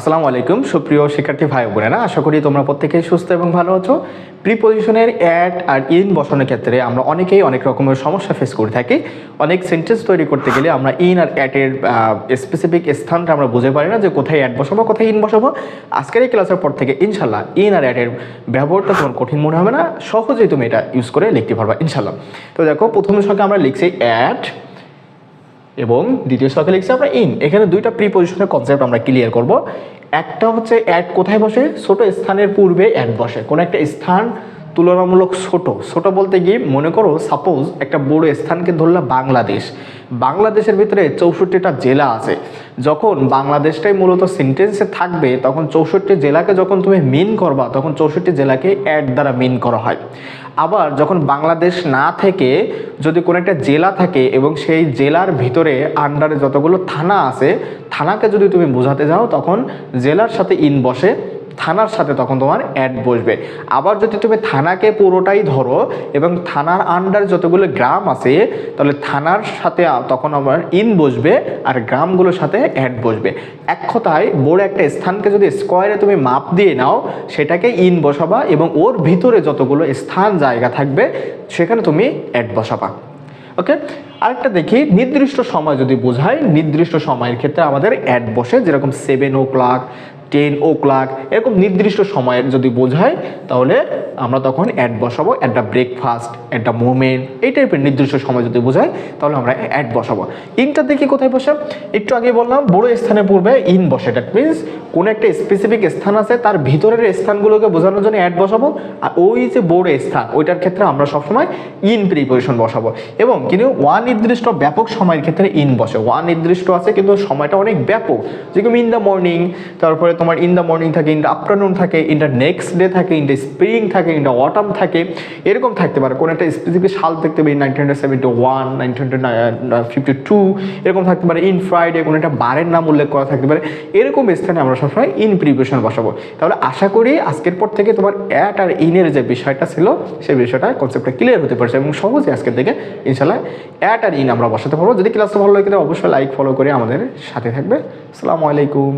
আসসালামু আলাইকুম, সুপ্রিয় শিক্ষার্থী ভাই বোনেরা। আশা করি তোমরা প্রত্যেকেই সুস্থ এবং ভালো আছো। প্রিপোজিশনের অ্যাড আর ইন বসানোর ক্ষেত্রে আমরা অনেকেই অনেক রকমের সমস্যা ফেস করে থাকি। অনেক সেন্টেন্স তৈরি করতে গেলে আমরা ইন আর অ্যাটের স্পেসিফিক স্থানটা আমরা বুঝতে পারি না যে কোথায় অ্যাড বসাবো, কোথায় ইন বসাবো। আজকের এই ক্লাসের পর থেকে ইনশাল্লাহ ইন আর অ্যাটের ব্যবহারটা তোমার কঠিন মনে হবে না। সহজেই তুমি এটা ইউজ করে লিখতে পারবা ইনশাল্লাহ তো দেখো প্রথমের সঙ্গে আমরা লিখছি অ্যাড এবং দ্বিতীয় শখে লিখছি আমরা ইন এখানে দুইটা প্রিপোজিশনের কনসেপ্ট আমরা ক্লিয়ার করব। একটা হচ্ছে অ্যাড কোথায় বসে? ছোট স্থানের পূর্বে অ্যাড বসে। কোনো একটা স্থান তুলনামূলক ছোট। ছোট বলতে গিয়ে মনে করো সাপোজ একটা বড় স্থানকে ধরলাম বাংলাদেশ। বাংলাদেশের ভিতরে চৌষট্টিটা জেলা আছে। যখন বাংলাদেশটাই মূলত সেন্টেন্সে থাকবে, তখন চৌষট্টি জেলাকে যখন তুমি মিন করবা, তখন চৌষট্টি জেলাকে অ্যাড দ্বারা মিন করা হয়। আবার যখন বাংলাদেশ না থেকে যদি কোনো একটা জেলা থাকে এবং সেই জেলার ভিতরে আন্ডারে যতগুলো থানা আছে, থানাকে যদি তুমি বোঝাতে যাও, তখন জেলার সাথে ইন বসে থানার সাথে তখন তোমার অ্যাড বসবে। আবার যদি তুমি থানাকে পুরোটাই ধরো এবং থানার আন্ডার যতগুলো গ্রাম আছে, তাহলে থানার সাথে তখন আমার ইন বসবে আর গ্রামগুলোর সাথে অ্যাড বসবে। এক কথায়, বড় একটা স্থানকে যদি স্কোয়ারে তুমি মাপ দিয়ে নাও, সেটাকে ইন বসাবা এবং ওর ভিতরে যতগুলো স্থান, জায়গা থাকবে, সেখানে তুমি অ্যাড বসাবা। ওকে আরেকটা দেখি, নির্দিষ্ট সময় যদি বোঝায়, নির্দিষ্ট সময়ের ক্ষেত্রে আমাদের অ্যাড বসে, যেরকম seven o'clock ten o'clock এরকম নির্দিষ্ট সময়ের যদি বোঝায়, তাহলে আমরা তখন অ্যাড বসাবো একটা ব্রেকফাস্ট একটা মুভমেন্ট এই টাইপের নির্দিষ্ট সময় যদি বোঝায়, তাহলে আমরা অ্যাড বসাবো। ইনটা দেখি কোথায় বসে? একটু আগে বললাম, বড় স্থানে পূর্বে ইন বসে। দ্যাট মিনস কোনো একটা স্পেসিফিক স্থান আছে, তার ভিতরের স্থানগুলোকে বোঝানোর জন্য অ্যাড বসাবো, আর ওই যে বড় স্থান, ওইটার ক্ষেত্রে আমরা সবসময় ইন প্রিপোজিশন বসাবো। এবং কিন্তু ওয়ান নির্দিষ্ট ব্যাপক সময়ের ক্ষেত্রে ইন বসে। ওয়ান নির্দিষ্ট আছে, কিন্তু সময়টা অনেক ব্যাপক। যেরকম ইন দ্য মর্নিং তারপরে তোমার ইন দ্য মর্নিং থাকে ইন দ্য আফটারনুন থাকে ইন দ্য নেক্সট ডে থাকে ইন দ্য স্প্রিং থাকে ইন দ্য অটাম থাকে, এরকম থাকতে পারে। কোনো একটা স্পেসিফিক সাল থাকতে পারে nineteen hundred seventy one nineteen hundred fifty two এরকম থাকতে পারে। ইন ফ্রাইডে কোনো একটা বারের নাম উল্লেখ করা থাকতে পারে। এরকম স্থানে আমরা সবসময় ইন প্রিপারেশন বসাবো। তাহলে আশা করি আজকের পর থেকে তোমার অ্যাট আর ইনের যে বিষয়টা ছিল, সেই বিষয়টা কনসেপ্টটা ক্লিয়ার হতে পারছে এবং সহজে আজকের থেকে ইনশাল্লাহ অ্যাট আর ইন আমরা বসাতে পারব। যদি ক্লাসটা ভালো লাগে অবশ্যই লাইক ফলো করে আমাদের সাথে থাকবে। আসসালামু আলাইকুম।